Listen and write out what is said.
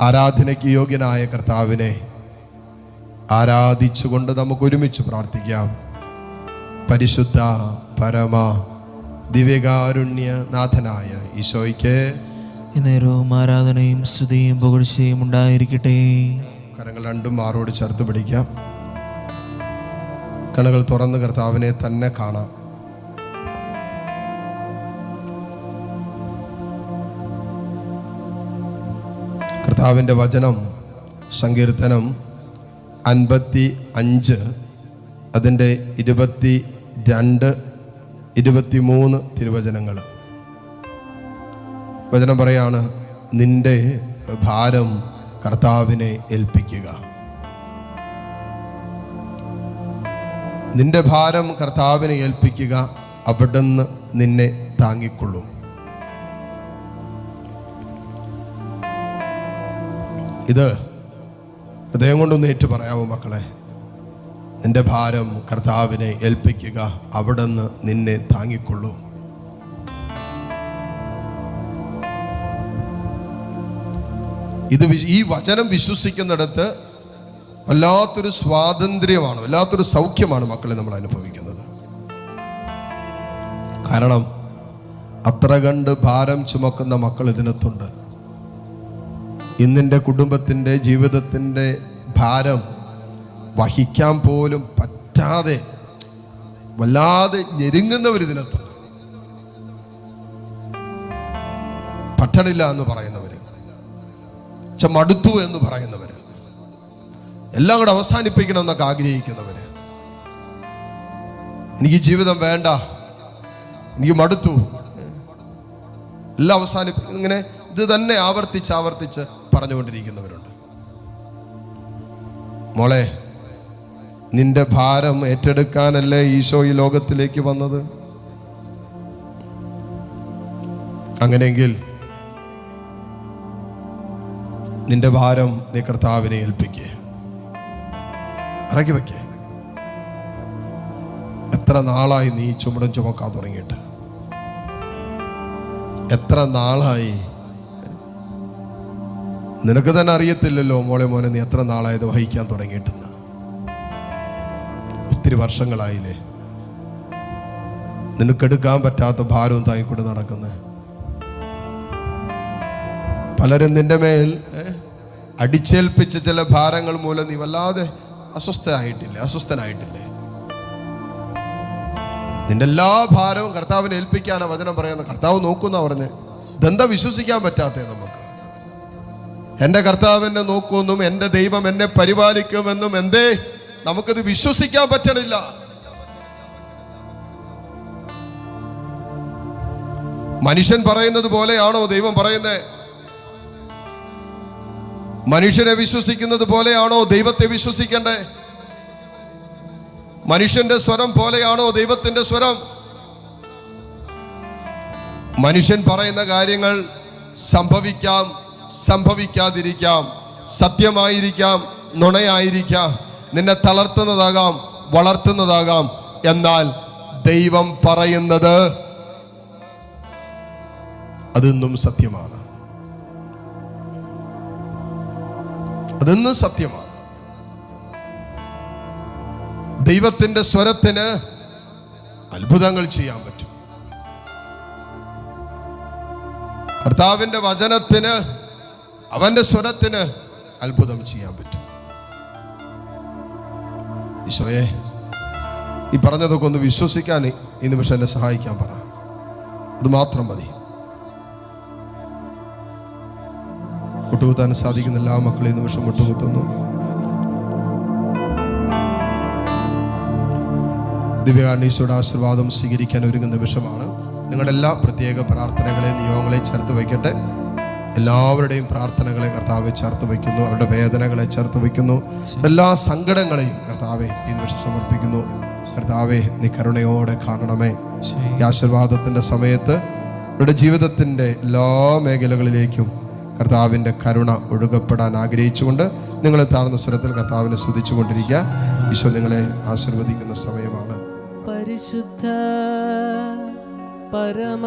ആരാധനയ്ക്ക് യോഗ്യനായ കർത്താവിനെ ആരാധിച്ചുകൊണ്ട് നമുക്ക് ഒരുമിച്ച് പ്രാർത്ഥിക്കാം. പരിശുദ്ധ പരമ ദിവ്യകാരുണ്യ നാഥനായ ഈശോയ്ക്ക് നേരവും ആരാധനയും സ്തുതിയും പുകഴ്ചയും ഉണ്ടായിരിക്കട്ടെ. കരങ്ങൾ രണ്ടും മാറോട് ചേർത്ത് പിടിക്കാം. കണ്ണുകൾ തുറന്ന് കർത്താവിനെ തന്നെ കാണാം. കർത്താവിന്റെ വചനം സങ്കീർത്തനം അൻപത്തി അഞ്ച് അതിന്റെ ഇരുപത്തി രണ്ട് ഇരുപത്തിമൂന്ന് തിരുവചനങ്ങൾ. വചനം പറയാണ് നിന്റെ ഭാരം കർത്താവിനെ ഏൽപ്പിക്കുക. നിന്റെ ഭാരം കർത്താവിനെ ഏൽപ്പിക്കുക അവിടുന്ന് നിന്നെ താങ്ങിക്കൊള്ളും. ഇത് ഹൃദയം കൊണ്ടൊന്ന് ഏറ്റു പറയാവൂ മക്കളെ. നിന്റെ ഭാരം കർത്താവിനെ ഏൽപ്പിക്കുക അവിടുന്ന് നിന്നെ താങ്ങിക്കൊള്ളൂ. ഇത് ഈ വചനം വിശ്വസിക്കുന്നിടത്ത് വല്ലാത്തൊരു സ്വാതന്ത്ര്യമാണ് വല്ലാത്തൊരു സൗഖ്യമാണ് മക്കളെ നമ്മൾ അനുഭവിക്കുന്നത്. കാരണം അത്ര കണ്ട് ഭാരം ചുമക്കുന്ന മക്കൾ ഇതിനകത്തുണ്ട്. ഇന്നിന്റെ കുടുംബത്തിന്റെ ജീവിതത്തിന്റെ ഭാരം വഹിക്കാൻ പോലും പറ്റാതെ വല്ലാതെ ഞെരുങ്ങുന്ന ഒരു ദിനത്തുണ്ട് പറ്റണില്ല എന്ന് പറയുന്നവർ മടുത്തു എന്ന് പറയുന്നവർ എല്ലാം കൂടെ അവസാനിപ്പിക്കണമെന്നൊക്കെ ആഗ്രഹിക്കുന്നവർ എനിക്ക് ജീവിതം വേണ്ട. എനിക്ക് മടുത്തു. എല്ലാം അവസാനിപ്പിക്കും ഇങ്ങനെ ഇത് തന്നെ ആവർത്തിച്ച് ആവർത്തിച്ച് പറഞ്ഞുകൊണ്ടിരിക്കുന്നവരുണ്ട്. മോളെ നിന്റെ ഭാരം ഏറ്റെടുക്കാനല്ലേ ഈശോ ഈ ലോകത്തിലേക്ക് വന്നത്? അങ്ങനെയെങ്കിൽ നിന്റെ ഭാരം നീ കർത്താവിനെ ഏൽപ്പിക്കേ. ഇറക്കി വയ്ക്കേ എത്ര നാളായി നീ ചുമടും ചുമക്കാൻ തുടങ്ങിയിട്ട്? എത്ര നാളായി നിനക്ക് തന്നെ അറിയത്തില്ലല്ലോ മോളെ മോനെ നീ എത്ര നാളായത് വഹിക്കാൻ തുടങ്ങിയിട്ടെന്ന്. ഒത്തിരി വർഷങ്ങളായില്ലേ. നിനക്കെടുക്കാൻ പറ്റാത്ത ഭാരവും താങ്ങിക്കൊണ്ട് നടക്കുന്നത് പലരും നിന്റെ മേൽ അടിച്ചേൽപ്പിച്ച ചില ഭാരങ്ങൾ മൂലം നീ വല്ലാതെ അസ്വസ്ഥനായിട്ടില്ലേ അസ്വസ്ഥനായിട്ടില്ലേ. നിന്റെ എല്ലാ ഭാരവും കർത്താവിനെ ഏൽപ്പിക്കാനാണ് വചനം പറയുന്നത്. കർത്താവ് നോക്കുന്ന പറഞ്ഞ്. ദന്ത വിശ്വസിക്കാൻ പറ്റാത്തേ നമുക്ക്? എന്റെ കർത്താവിനെ നോക്കുമെന്നും എന്റെ ദൈവം എന്നെ പരിപാലിക്കുമെന്നും എന്തേ? നമുക്കത് വിശ്വസിക്കാൻ പറ്റണില്ല. മനുഷ്യൻ പറയുന്നത് പോലെയാണോ ദൈവം പറയുന്നത് മനുഷ്യനെ വിശ്വസിക്കുന്നത് പോലെയാണോ ദൈവത്തെ വിശ്വസിക്കണ്ടേ? മനുഷ്യന്റെ സ്വരം പോലെയാണോ ദൈവത്തിന്റെ സ്വരം? മനുഷ്യൻ പറയുന്ന കാര്യങ്ങൾ സംഭവിക്കാം. സംഭവിക്കാതിരിക്കാം. സത്യമായിരിക്കാം. നുണയായിരിക്കാം. നിന്നെ തളർത്തുന്നതാകാം വളർത്തുന്നതാകാം. എന്നാൽ ദൈവം പറയുന്നത് അതെന്നും സത്യമാണ്. അതെന്നും സത്യമാണ്. ദൈവത്തിന്റെ സ്വരത്തിന് അത്ഭുതങ്ങൾ ചെയ്യാൻ പറ്റും. കർത്താവിന്റെ വചനത്തിന് അവന്റെ സ്വരത്തിന് അത്ഭുതം ചെയ്യാൻ പറ്റും. ഈശോയെ ഈ പറഞ്ഞതൊക്കെ ഒന്ന് വിശ്വസിക്കാൻ ഈ നിമിഷം എന്നെ സഹായിക്കാൻ പറ. അത് മാത്രം മതി. മുട്ടുകുത്താൻ സാധിക്കുന്ന എല്ലാ മക്കളെയും നിമിഷം മുട്ടുകുത്തുന്നു ദിവ്യകാരണീശോയുടെ ആശീർവാദം സ്വീകരിക്കാൻ ഒരുങ്ങുന്ന നിമിഷമാണ്. നിങ്ങളുടെ എല്ലാ പ്രത്യേക പ്രാർത്ഥനകളെ നിയോഗങ്ങളെ ചേർത്ത് വയ്ക്കട്ടെ. എല്ലാവരുടെയും പ്രാർത്ഥനകളെ കർത്താവെ ചേർത്ത് വയ്ക്കുന്നു. അവരുടെ വേദനകളെ ചേർത്ത് വയ്ക്കുന്നു. എല്ലാ സങ്കടങ്ങളെയും കർത്താവെ ഈ നിമിഷം സമർപ്പിക്കുന്നു. കർത്താവെ നീ കരുണയോടെ കാണണമേ. ഈ ആശീർവാദത്തിന്റെ സമയത്ത് അവരുടെ ജീവിതത്തിന്റെ എല്ലാ മേഖലകളിലേക്കും കർത്താവിന്റെ കരുണ ഒഴുകപ്പെടാൻ ആഗ്രഹിച്ചുകൊണ്ട് നിങ്ങൾ താഴ്ന്ന സ്വരത്തിൽ കർത്താവിനെ സ്തുതിച്ചുകൊണ്ടിരിക്കുക. ഈശോ നിങ്ങളെ ആശീർവദിക്കുന്ന സമയമാണ്. പരിശുദ്ധ പരമ